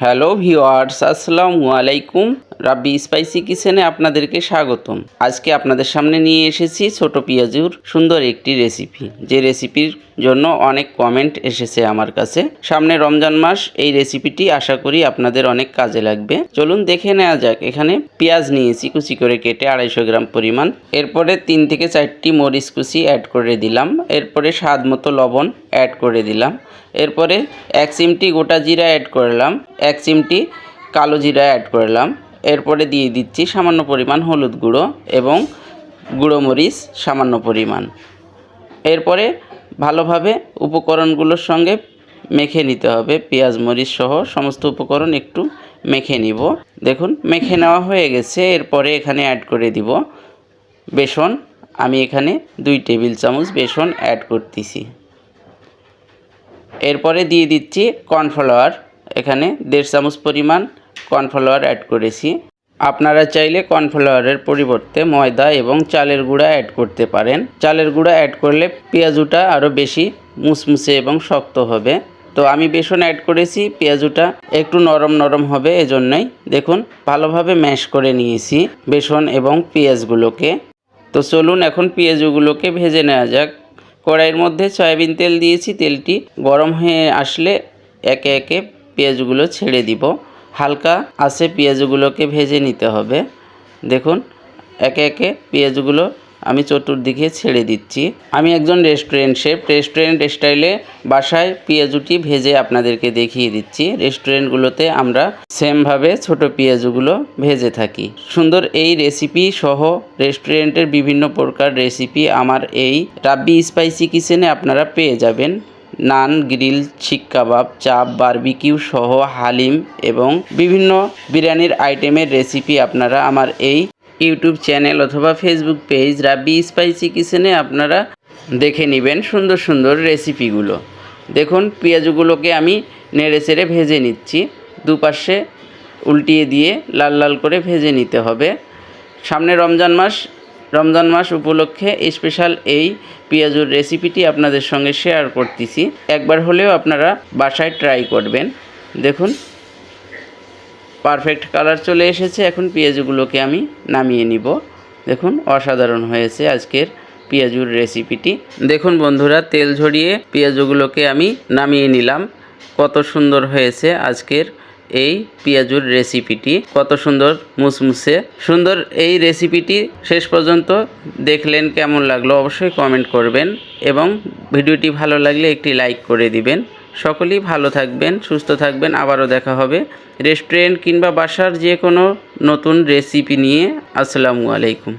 Hello viewers আসসালামু আলাইকুম। রাব্বি spicy কিচেনে আপনাদেরকে স্বাগতম। আজকে আপনাদের সামনে নিয়ে এসেছি ছোট পেঁয়াজুর সুন্দর একটি রেসিপি। যে রেসিপির জন্য অনেক কমেন্ট এসেছে আমার কাছে। সামনে রমজান মাস, এই রেসিপিটি আশা করি আপনাদের অনেক কাজে লাগবে। চলুন দেখে নেওয়া যাক। এখানে পেঁয়াজ নিয়েছি কুচি করে কেটে আড়াইশো গ্রাম পরিমাণ। এরপরে তিন থেকে চারটি মরিচ কুচি অ্যাড করে দিলাম। এরপরে স্বাদ মতো লবণ অ্যাড করে দিলাম। এরপরে এক চিমটি গোটা জিরা অ্যাড করলাম। এক চিমটি কালো জিরা অ্যাড করলাম। এরপরে দিয়ে দিচ্ছি সামান্য পরিমাণ হলুদ গুঁড়ো এবং গুঁড়ো মরিচ সামান্য পরিমাণ। এরপরে ভালোভাবে উপকরণগুলোর সঙ্গে মেখে নিতে হবে। পেঁয়াজ, মরিচ সহ সমস্ত উপকরণ একটু মেখে নিব। দেখুন, মেখে নেওয়া হয়ে গেছে। এরপরে এখানে অ্যাড করে দিব বেসন। আমি এখানে দুই টেবিল চামচ বেসন অ্যাড করতেছি। এরপরে দিয়ে দিচ্ছি কর্নফ্লাওয়ার। এখানে দেড় চামচ পরিমাণ কর্নফ্লাওয়ার অ্যাড করেছি। আপনারা চাইলে কর্নফ্লাওয়ারের পরিবর্তে ময়দা এবং চালের গুঁড়া অ্যাড করতে পারেন। চালের গুঁড়া অ্যাড করলে পেঁয়াজুটা আরও বেশি মুসমুসে এবং শক্ত হবে। তো আমি বেসন অ্যাড করেছি, পেঁয়াজুটা একটু নরম নরম হবে এজন্যই। দেখুন, ভালোভাবে ম্যাশ করে নিয়েছি বেসন এবং পেঁয়াজগুলোকে। তো চলুন এখন পেঁয়াজগুলোকে ভেজে নেওয়া যাক। কড়াইয়ের মধ্যে সয়াবিন তেল দিয়েছি, তেলটি গরম হয়ে আসলে একে একে পেঁয়াজগুলো ছেড়ে দিব। হালকা আছে পেঁয়াজগুলোকে ভেজে নিতে হবে। দেখুন, একে একে পেঁয়াজগুলো আমি চতুর্দিকে ছেড়ে দিচ্ছি। আমি একজন রেস্টুরেন্ট শেফ রেস্টুরেন্ট স্টাইলে বাসায় পেঁয়াজুটি ভেজে আপনাদেরকে দেখিয়ে দিচ্ছি। রেস্টুরেন্টগুলোতে আমরা সেমভাবে ছোট পেঁয়াজগুলো ভেজে থাকি। সুন্দর এই রেসিপি সহ রেস্টুরেন্টের বিভিন্ন প্রকার রেসিপি আমার এই রাব্বি স্পাইসি কিচেনে আপনারা পেয়ে যাবেন। নান, গ্রিল শিক কাবাব, চাপ, বারবিকিউ সহ হালিম এবং বিভিন্ন বিরিয়ানির আইটেমের রেসিপি আপনারা আমার এই ইউটিউব চ্যানেল অথবা ফেসবুক পেজ রাব্বি স্পাইসি কিচেনে আপনারা দেখে নেবেন সুন্দর সুন্দর রেসিপিগুলো দেখুন, পেঁয়াজগুলোকে আমি নেড়ে চেড়ে ভেজে নিচ্ছি। দুপাশে উল্টিয়ে দিয়ে লাল লাল করে ভেজে নিতে হবে। সামনে রমজান মাস রমজান মাস উপলক্ষে স্পেশাল এই পেঁয়াজুর রেসিপিটি আপনাদের সঙ্গে শেয়ার করতেছি। একবার হলেও আপনারা বাসায় ট্রাই করবেন। দেখুন পারফেক্ট কালার চলে এসেছে। এখন পেঁয়াজগুলোকে আমি নামিয়ে নিব। দেখুন, অসাধারণ হয়েছে আজকের পেঁয়াজুর রেসিপিটি দেখুন বন্ধুরা, তেল ঝরিয়ে পেঁয়াজগুলোকে আমি নামিয়ে নিলাম। কত সুন্দর হয়েছে আজকের এই পেঁয়াজুর রেসিপিটি কত সুন্দর মুসমুসে। সুন্দর এই রেসিপিটি শেষ পর্যন্ত দেখলেন কেমন লাগল অবশ্যই কমেন্ট করবেন এবং ভিডিওটি ভালো লাগলে একটি লাইক করে দিবেন। সকলেই ভালো থাকবেন, সুস্থ থাকবেন, আবারও দেখা হবে রেস্টুরেন্ট কিংবা বাসার যে কোনো নতুন রেসিপি নিয়ে। আসসালামু আলাইকুম।